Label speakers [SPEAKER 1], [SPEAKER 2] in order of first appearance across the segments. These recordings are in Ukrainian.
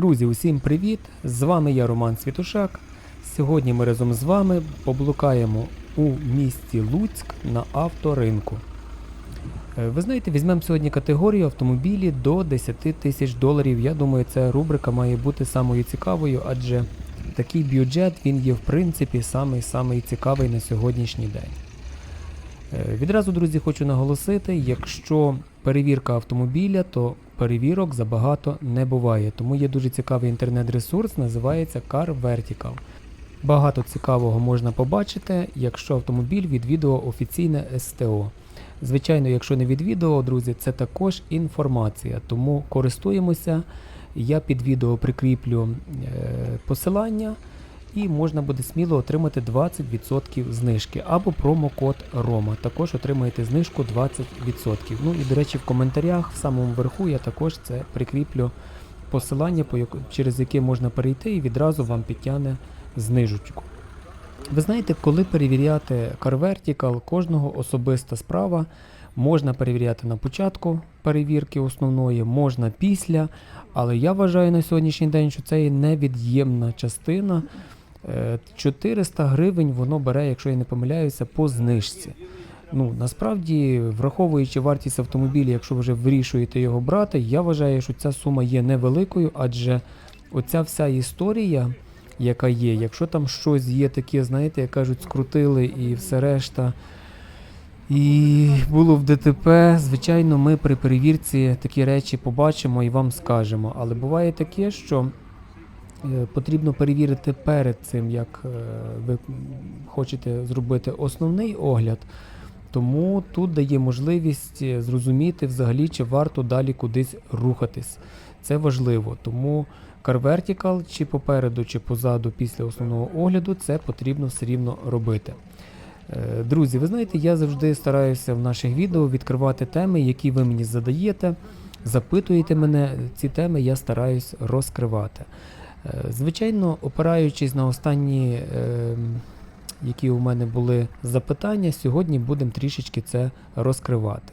[SPEAKER 1] Друзі, усім привіт! З вами я Роман Світушак. Сьогодні ми разом з вами поблукаємо у місті Луцьк на авторинку. Е, Ви знаєте, візьмемо сьогодні категорію автомобілі до 10 тисяч доларів. Я думаю, ця рубрика має бути самою цікавою, адже такий бюджет він є в принципі самий самий цікавий на сьогоднішній день. Е, Відразу, друзі, хочу наголосити, якщо перевірка автомобіля, то перевірок забагато не буває. Тому є дуже цікавий інтернет-ресурс, називається Car Vertical. Багато цікавого можна побачити, якщо автомобіль відвідував офіційне СТО. Звичайно, якщо не відвідував, друзі, це також інформація, тому користуємося. Я під відео прикріплю е, посилання і можна буде сміло отримати 20% знижки або промокод ROMA. Також отримаєте знижку 20%. Ну і до речі, в коментарях в самому верху я також це прикріплю посилання, через яке можна перейти і відразу вам підтягне знижечку. Ви знаєте, коли перевіряти Car Vertical, кожного особиста справа. Можна перевіряти на початку перевірки основної, можна після, але я вважаю на сьогоднішній день, що це є невід'ємна частина. Е, 400 гривень воно бере, якщо я не помиляюся, по знижці. Ну, насправді, враховуючи вартість автомобіля, якщо ви вже вирішуєте його брати, я вважаю, що ця сума є невеликою, адже оця вся історія, яка є, якщо там щось є таке, знаєте, як кажуть, скрутили і все решта. І було в ДТП. Звичайно, ми при перевірці такі речі побачимо і вам скажемо. Але буває таке, що е, потрібно перевірити перед цим, як е, ви хочете зробити основний огляд. Тому тут дає можливість е, зрозуміти взагалі, чи варто далі кудись рухатись. Це важливо. Тому Vertical чи попереду, чи позаду після основного огляду, це потрібно все рівно робити. Е, Друзі, ви знаєте, я завжди стараюся в наших відео відкривати теми, які ви мені задаєте, запитуєте мене. Ці теми я стараюсь розкривати. Е, Звичайно, опираючись на останні, е, які у мене були запитання, сьогодні будемо трішечки це розкривати.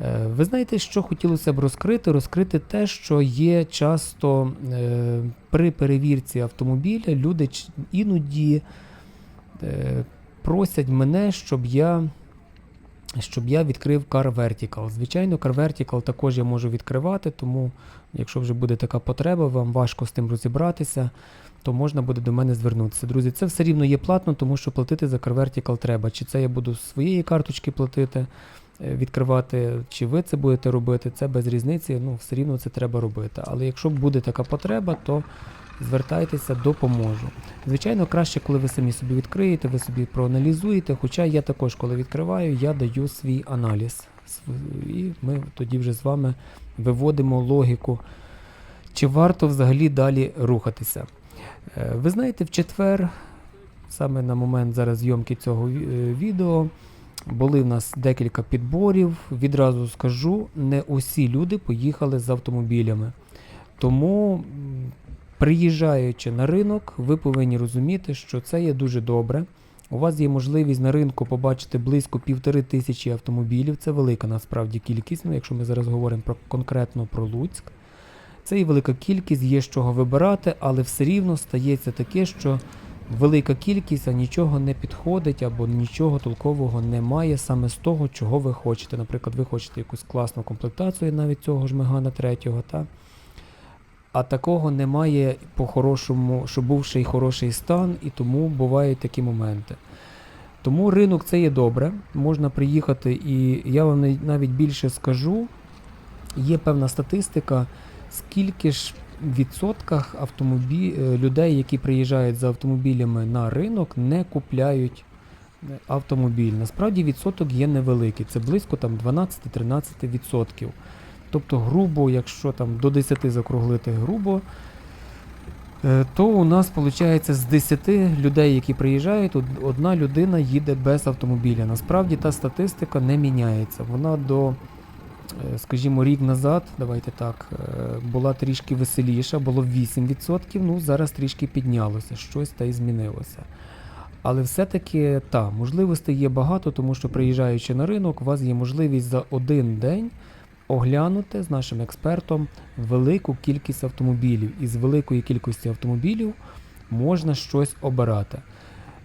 [SPEAKER 1] Е, Ви знаєте, що хотілося б розкрити? Розкрити те, що є часто е, при перевірці автомобіля люди іноді просять мене, щоб я, щоб я відкрив Car Vertical. Звичайно, Car Vertical також я можу відкривати, тому якщо вже буде така потреба, вам важко з тим розібратися, то можна буде до мене звернутися. Друзі, це все рівно є платно, тому що платити за Car Vertical треба. Чи це я буду з своєї карточки платити, е, відкривати, чи ви це будете робити, це без різниці, ну все рівно це треба робити. Але якщо буде така потреба, то звертайтеся, допоможу. Звичайно, краще, коли ви самі собі відкриєте, ви собі проаналізуєте. Хоча я також, коли відкриваю, я даю свій аналіз. І ми тоді вже з вами виводимо логіку, чи варто взагалі далі рухатися. Е, Ви знаєте, в четвер, саме на момент зараз зйомки цього е, відео, були в нас декілька підборів. Відразу скажу, не усі люди поїхали з автомобілями. Тому, приїжджаючи на ринок, ви повинні розуміти, що це є дуже добре. У вас є можливість на ринку побачити близько півтори тисячі автомобілів. Це велика насправді кількість. Ну, якщо ми зараз говоримо про конкретно про Луцьк. Це і велика кількість, є з чого вибирати, але все рівно стається таке, що велика кількість, а нічого не підходить або нічого толкового немає саме з того, чого ви хочете. Наприклад, ви хочете якусь класну комплектацію навіть цього ж Мегана 3, та? А такого немає по-хорошому, що був ще й хороший стан, і тому бувають такі моменти. Тому ринок це є добре, можна приїхати, і я вам навіть- більше скажу, є певна статистика, скільки ж відсотках автомобі... е, людей, які приїжджають за автомобілями на ринок, не купляють автомобіль. Насправді відсоток є невеликий, це близько там 12-13 відсотків. Тобто, грубо, якщо там до 10 закруглити грубо, е, то у нас виходить з 10 людей, які приїжджають, одна людина їде без автомобіля. Насправді та статистика не міняється. Вона до, е, скажімо, рік назад, давайте так, е, була трішки веселіша, було 8%, ну зараз трішки піднялося, щось та й змінилося. Але все-таки та, можливостей є багато, тому що приїжджаючи на ринок, у вас є можливість за один день оглянути з нашим експертом велику кількість автомобілів. І з великої кількості автомобілів можна щось обирати.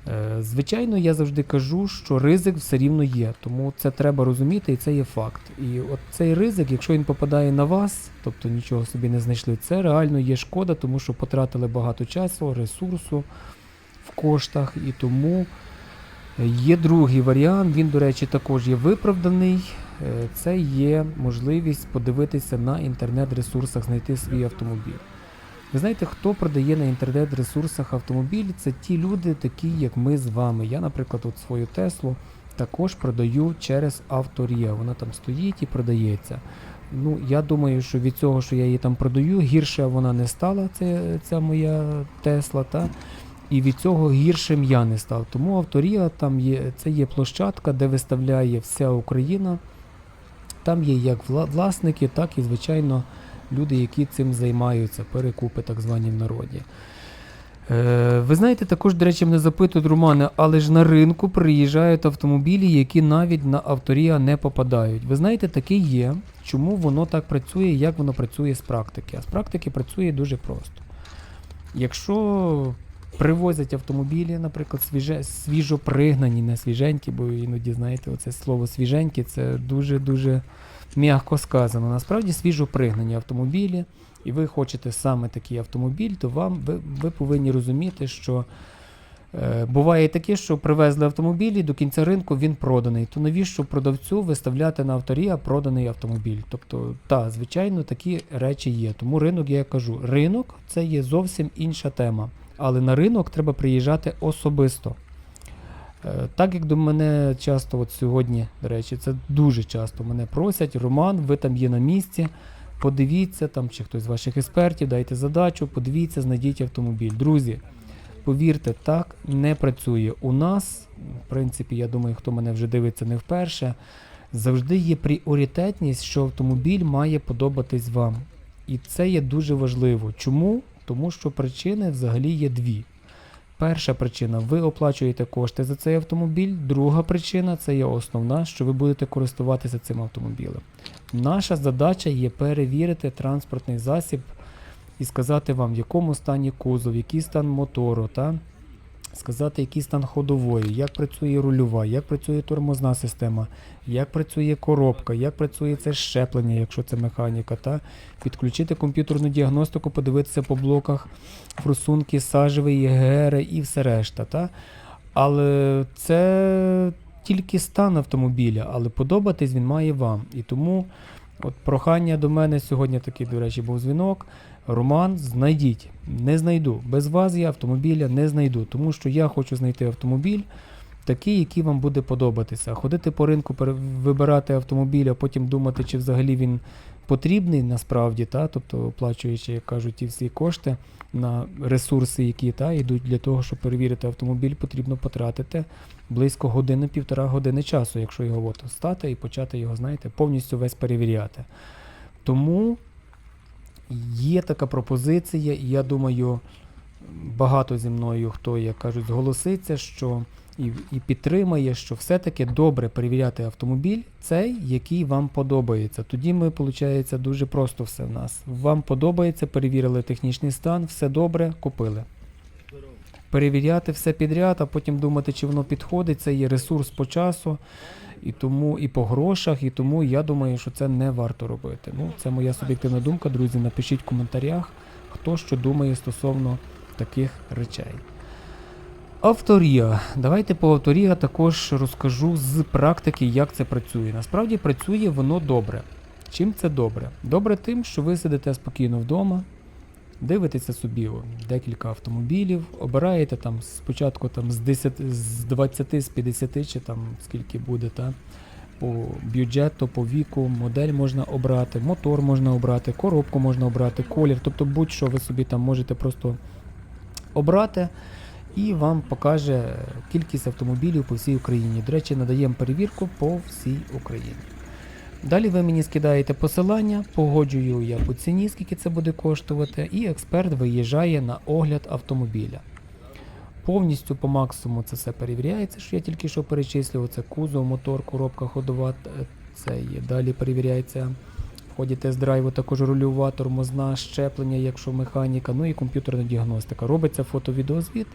[SPEAKER 1] Е, Звичайно, я завжди кажу, що ризик все рівно є, тому це треба розуміти, і це є факт. І от цей ризик, якщо він попадає на вас, тобто нічого собі не знайшли, це реально є шкода, тому що потратили багато часу, ресурсу в коштах, і тому є другий варіант. Він, до речі, також є виправданий. Е, Це є можливість подивитися на інтернет-ресурсах, знайти свій автомобіль. Ви знаєте, хто продає на інтернет-ресурсах автомобіль? Це ті люди, такі як ми з вами. Я, наприклад, от свою Теслу також продаю через Авторія. Вона там стоїть і продається. Ну, я думаю, що від цього, що я її там продаю, гірше вона не стала, це, ця моя Тесла, та? і від цього гіршим я не став. Тому Авторія там є, це є площадка, де виставляє вся Україна. Там є як власники, так і, звичайно, люди, які цим займаються, перекупи так звані в народі. Е, ви знаєте, також, до речі, мене запитують Романе, але ж на ринку приїжджають автомобілі, які навіть на авторія не попадають. Ви знаєте, таке є. Чому воно так працює, як воно працює з практики? А з практики працює дуже просто. Якщо привозять автомобілі, наприклад, свіже, свіжопригнані, не свіженькі, бо іноді, знаєте, оце слово свіженькі це дуже-дуже м'яко сказано. Насправді свіжопригнані автомобілі, і ви хочете саме такий автомобіль, то вам ви, ви повинні розуміти, що е, буває таке, що привезли автомобіль і до кінця ринку він проданий. То навіщо продавцю виставляти на авторія проданий автомобіль? Тобто, так, звичайно, такі речі є. Тому ринок, я кажу, ринок це є зовсім інша тема. Але на ринок треба приїжджати особисто. Е, Так як до мене часто, от сьогодні, до речі, це дуже часто мене просять, Роман, ви там є на місці, подивіться, там, чи хтось з ваших експертів, дайте задачу, подивіться, знайдіть автомобіль. Друзі, повірте, так не працює. У нас, в принципі, я думаю, хто мене вже дивиться не вперше, завжди є пріоритетність, що автомобіль має подобатись вам. І це є дуже важливо. Чому? Тому що причини взагалі є дві. Перша причина ви оплачуєте кошти за цей автомобіль. Друга причина це є основна, що ви будете користуватися цим автомобілем. Наша задача є перевірити транспортний засіб і сказати вам, в якому стані кузов, який стан мотору, та? Сказати, який стан ходової, як працює рульова, як працює тормозна система, як працює коробка, як працює це щеплення, якщо це механіка, та? підключити комп'ютерну діагностику, подивитися по блоках форсунки, сажевий, ЄГР і все решта. Та? Але це тільки стан автомобіля, але подобатись він має вам. І тому от прохання до мене сьогодні такий, до речі, був дзвінок. Роман, знайдіть. Не знайду. Без вас я автомобіля не знайду, тому що я хочу знайти автомобіль. Такий, який вам буде подобатися. Ходити по ринку, вибирати автомобіль, а потім думати, чи взагалі він потрібний насправді, та? тобто оплачуючи, як кажуть, ті всі кошти на ресурси, які та, йдуть для того, щоб перевірити автомобіль, потрібно потратити близько години-півтора години часу, якщо його от стати і почати його, знаєте, повністю весь перевіряти. Тому є така пропозиція, і я думаю, багато зі мною, хто, як кажуть, зголоситься, що і, і підтримає, що все-таки добре перевіряти автомобіль, цей, який вам подобається. Тоді ми, виходить, дуже просто все в нас. Вам подобається, перевірили технічний стан, все добре, купили. Перевіряти все підряд, а потім думати, чи воно підходить, це є ресурс по часу, і тому і по грошах, і тому я думаю, що це не варто робити. Ну, це моя суб'єктивна думка, друзі. Напишіть в коментарях, хто що думає стосовно таких речей. Авторія. Давайте по авторія також розкажу з практики, як це працює. Насправді працює воно добре. Чим це добре? Добре тим, що ви сидите спокійно вдома, дивитеся собі декілька автомобілів, обираєте там спочатку там, з 10, з 20, з 50 чи там скільки буде, та, по бюджету, по віку, модель можна обрати, мотор можна обрати, коробку можна обрати, колір, тобто будь-що ви собі там можете просто обрати і вам покаже кількість автомобілів по всій Україні. До речі, надаємо перевірку по всій Україні. Далі ви мені скидаєте посилання, погоджую я по ціні, скільки це буде коштувати, і експерт виїжджає на огляд автомобіля. Повністю по максимуму це все перевіряється, що я тільки що перечислював. Це кузов, мотор, коробка ходова, е, це є. Далі перевіряється ході тест-драйву також рульова, тормозна, щеплення, якщо механіка, ну і комп'ютерна діагностика. Робиться фото-відеозвіт,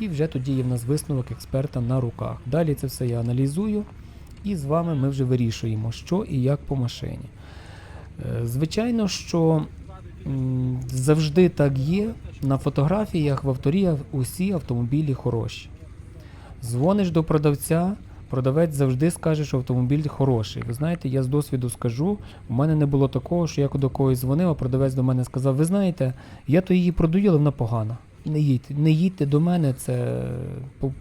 [SPEAKER 1] і вже тоді є в нас висновок експерта на руках. Далі це все я аналізую, і з вами ми вже вирішуємо, що і як по машині. Е, Звичайно, що завжди так є. На фотографіях в авторіях усі автомобілі хороші. Дзвониш до продавця, продавець завжди скаже, що автомобіль хороший. Ви знаєте, я з досвіду скажу, у мене не було такого, що я до когось дзвонив, а продавець до мене сказав: ви знаєте, я то її продаю, але вона погана. Не їдьте, не їдьте до мене, це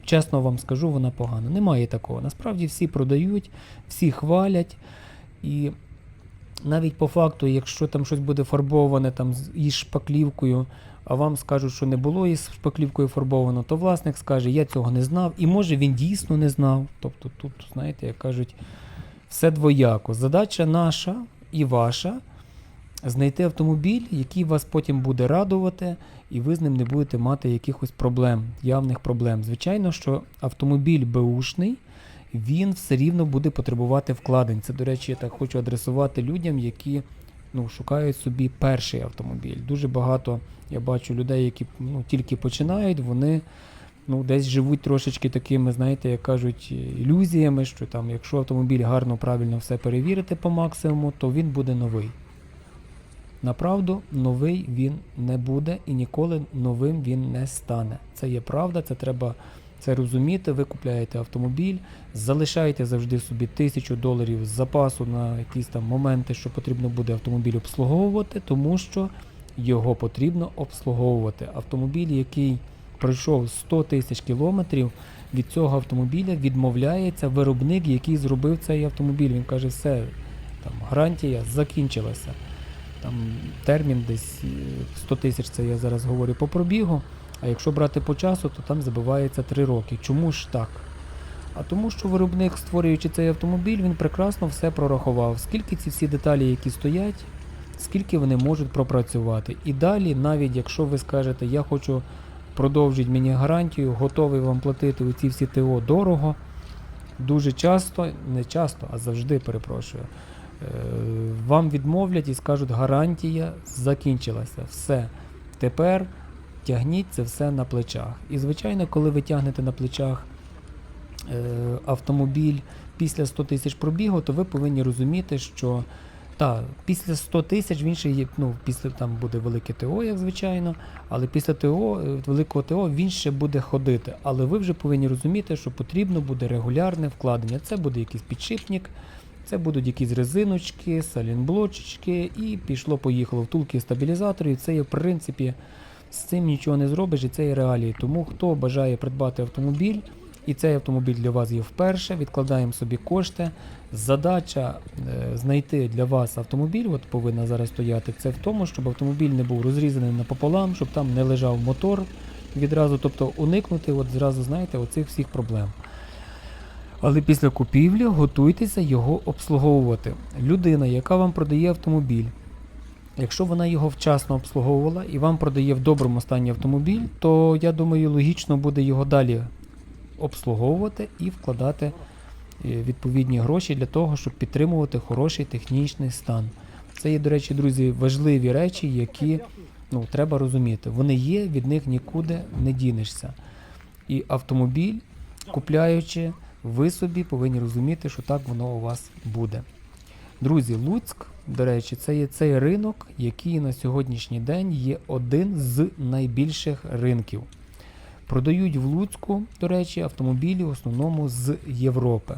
[SPEAKER 1] чесно вам скажу, вона погана. Немає такого. Насправді всі продають, всі хвалять. І навіть по факту, якщо там щось буде фарбоване там із шпаклівкою, а вам скажуть, що не було із шпаклівкою фарбовано, то власник скаже, я цього не знав, і може він дійсно не знав. Тобто тут, знаєте, як кажуть, все двояко. Задача наша і ваша знайти автомобіль, який вас потім буде радувати, і ви з ним не будете мати якихось проблем, явних проблем. Звичайно, що автомобіль беушний, він все рівно буде потребувати вкладень. Це, до речі, я так хочу адресувати людям, які ну, шукають собі перший автомобіль. Дуже багато я бачу людей, які ну, тільки починають, вони ну, десь живуть трошечки такими, знаєте, як кажуть, ілюзіями, що там, якщо автомобіль гарно, правильно все перевірити по максимуму, то він буде новий. Направду, новий він не буде і ніколи новим він не стане. Це є правда, це треба це розуміти. Ви купляєте автомобіль, залишаєте завжди собі тисячу доларів з запасу на якісь там моменти, що потрібно буде автомобіль обслуговувати, тому що його потрібно обслуговувати. Автомобіль, який пройшов 100 тисяч кілометрів, від цього автомобіля відмовляється виробник, який зробив цей автомобіль. Він каже, все, там гарантія закінчилася. Там термін десь е, 100 тисяч, це я зараз говорю по пробігу. А якщо брати по часу, то там забивається 3 роки. Чому ж так? А тому, що виробник, створюючи цей автомобіль, він прекрасно все прорахував. Скільки ці всі деталі, які стоять, скільки вони можуть пропрацювати. І далі, навіть якщо ви скажете, я хочу продовжити мені гарантію, готовий вам платити оці всі ТО дорого, дуже часто, не часто, а завжди перепрошую. е, Вам відмовлять і скажуть, гарантія закінчилася. Все. Тепер тягніть це все на плечах. І, звичайно, коли ви тягнете на плечах е, автомобіль після 100 тисяч пробігу, то ви повинні розуміти, що та, після 100 тисяч він ще є, ну, після там буде велике ТО, як звичайно, але після ТО, е, великого ТО він ще буде ходити. Але ви вже повинні розуміти, що потрібно буде регулярне вкладення. Це буде якийсь підшипник, це будуть якісь резиночки, салінблочечки, і пішло-поїхало втулки стабілізаторів. Це є, в принципі, з цим нічого не зробиш, і це є реалії. Тому хто бажає придбати автомобіль, і цей автомобіль для вас є вперше, відкладаємо собі кошти. Задача е, знайти для вас автомобіль, от повинна зараз стояти, це в тому, щоб автомобіль не був розрізаний напополам, щоб там не лежав мотор відразу, тобто уникнути, от зразу знаєте, оцих всіх проблем. Але після купівлі готуйтеся його обслуговувати. Людина, яка вам продає автомобіль, якщо вона його вчасно обслуговувала і вам продає в доброму стані автомобіль, то я думаю, логічно буде його далі обслуговувати і вкладати е, відповідні гроші для того, щоб підтримувати хороший технічний стан. Це є, до речі, друзі, важливі речі, які ну, треба розуміти. Вони є, від них нікуди не дінешся. І автомобіль, купляючи, ви собі повинні розуміти, що так воно у вас буде. Друзі, Луцьк, до речі, це є цей ринок, який на сьогоднішній день є один з найбільших ринків. Продають в Луцьку, до речі, автомобілі в основному з Європи.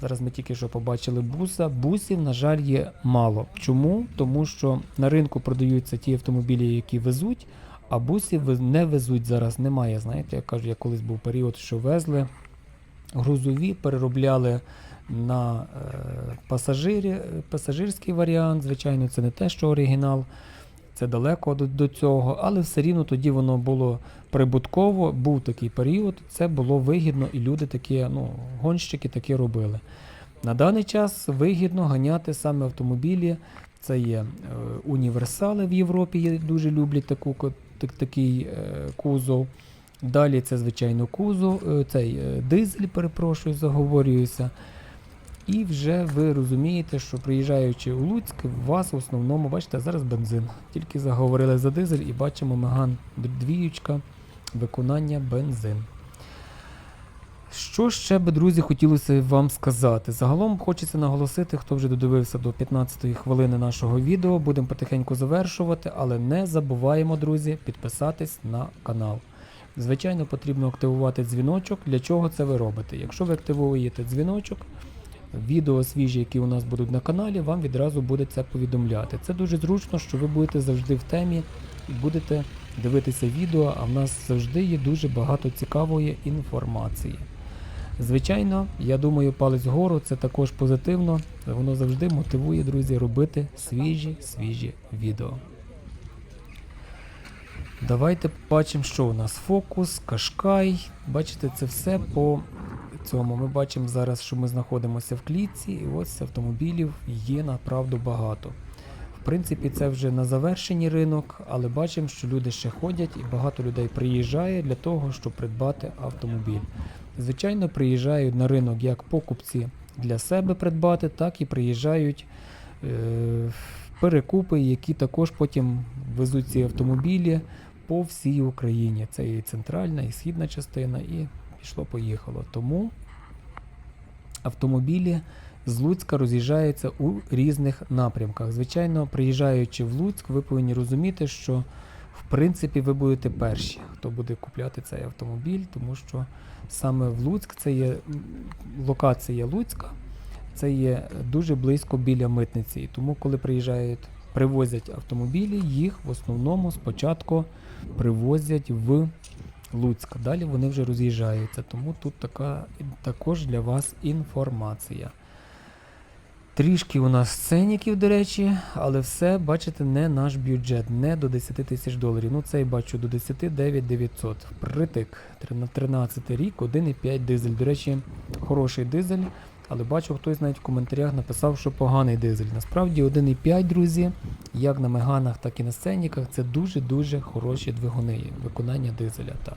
[SPEAKER 1] Зараз ми тільки що побачили буса. Бусів, на жаль, є мало. Чому? Тому що на ринку продаються ті автомобілі, які везуть, а бусів не везуть зараз. Немає. Знаєте, я кажу, я колись був період, що везли грузові, переробляли на е, пасажирі, пасажирський варіант. Звичайно, це не те, що оригінал. Це далеко до, до цього, але все рівно тоді воно було прибутково, був такий період, це було вигідно, і люди такі, ну, гонщики такі робили. На даний час вигідно ганяти саме автомобілі. Це є е, універсали в Європі, дуже люблять таку, так, такий е, кузов. Далі це, звичайно, кузов, цей дизель, перепрошую, заговорююся. І вже ви розумієте, що приїжджаючи у Луцьк, у вас в основному, бачите, зараз бензин. Тільки заговорили за дизель і бачимо Меган двіючка, виконання бензин. Що ще би, друзі, хотілося вам сказати? Загалом хочеться наголосити, хто вже додивився до 15-ї хвилини нашого відео. Будемо потихеньку завершувати, але не забуваємо, друзі, підписатись на канал. Звичайно, потрібно активувати дзвіночок. Для чого це ви робите? Якщо ви активуєте дзвіночок, відео свіжі, які у нас будуть на каналі, вам відразу буде це повідомляти. Це дуже зручно, що ви будете завжди в темі і будете дивитися відео, а в нас завжди є дуже багато цікавої інформації. Звичайно, я думаю, палець вгору це також позитивно. Воно завжди мотивує, друзі, робити свіжі, свіжі відео. Давайте побачимо, що у нас фокус, кашкай. Бачите, це все по цьому. Ми бачимо зараз, що ми знаходимося в клітці, і ось автомобілів є направду багато. В принципі, це вже на завершенні ринок, але бачимо, що люди ще ходять і багато людей приїжджає для того, щоб придбати автомобіль. Звичайно, приїжджають на ринок як покупці для себе придбати, так і приїжджають е, перекупи, які також потім везуть ці автомобілі по всій Україні. Це і центральна, і східна частина, і пішло-поїхало. Тому автомобілі з Луцька роз'їжджаються у різних напрямках. Звичайно, приїжджаючи в Луцьк, ви повинні розуміти, що в принципі ви будете перші, хто буде купляти цей автомобіль, тому що саме в Луцьк це є локація Луцька, це є дуже близько біля митниці. І тому, коли приїжджають, привозять автомобілі, їх в основному спочатку привозять в Луцьк. Далі вони вже роз'їжджаються. Тому тут така також для вас інформація. Трішки у нас ценників, до речі, але все, бачите, не наш бюджет, не до 10 тисяч доларів. Ну, цей бачу до 10 9 900. Притик. Трина- 13 рік, 1,5 дизель. До речі, хороший дизель, але бачу, хтось навіть в коментарях написав, що поганий дизель. Насправді 1,5, друзі, як на меганах, так і на сценіках, це дуже-дуже хороші двигуни. Виконання дизеля. Так.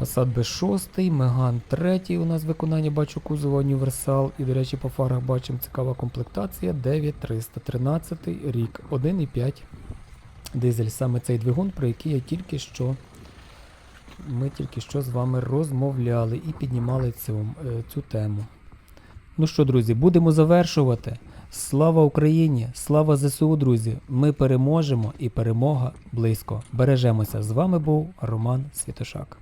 [SPEAKER 1] Passat B6, Megane 3 у нас виконання бачу кузова універсал. І, до речі, по фарах бачимо цікава комплектація 9313 рік, 1,5 дизель. Саме цей двигун, про який я тільки що ми тільки що з вами розмовляли і піднімали цю, е, цю тему. Ну що, друзі, будемо завершувати. Слава Україні! Слава ЗСУ, друзі! Ми переможемо і перемога близько. Бережемося. З вами був Роман Світошак.